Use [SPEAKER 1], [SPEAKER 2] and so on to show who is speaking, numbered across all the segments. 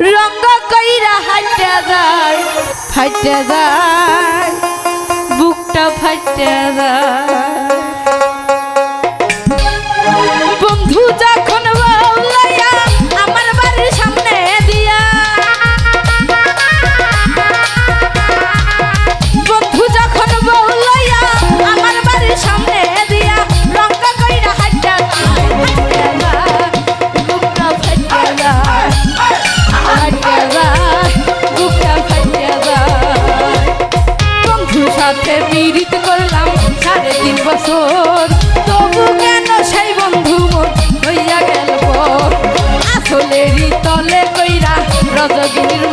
[SPEAKER 1] রঙ্গ কইরা হাইটা যায় ফাইটা যায় বুকটা ফাইটা যায়। সাথে পীড়িত করলাম সাড়ে তিন বছর। তবু কেন সেই বন্ধু হইয়া গেল আসলেরই তলে কইরা রজগিনীর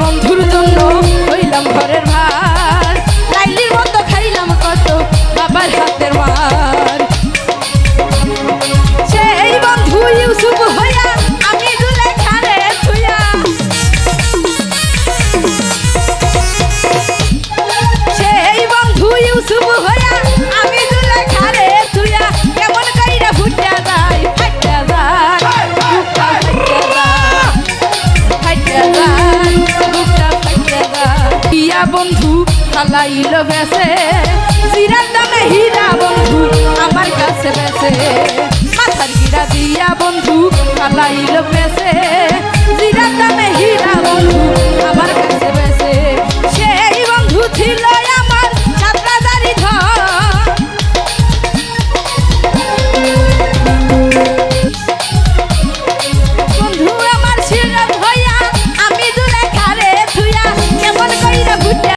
[SPEAKER 1] বন্ধুর জন্য। হীরা বন্ধু ফালাইল বেসে জিরার দামে হীরা বন্ধু, আমার কাছে বেসে মাথার গিরা দিয়া বন্ধু ফালাইল বেসে জিরার দামে হীরা বন্ধু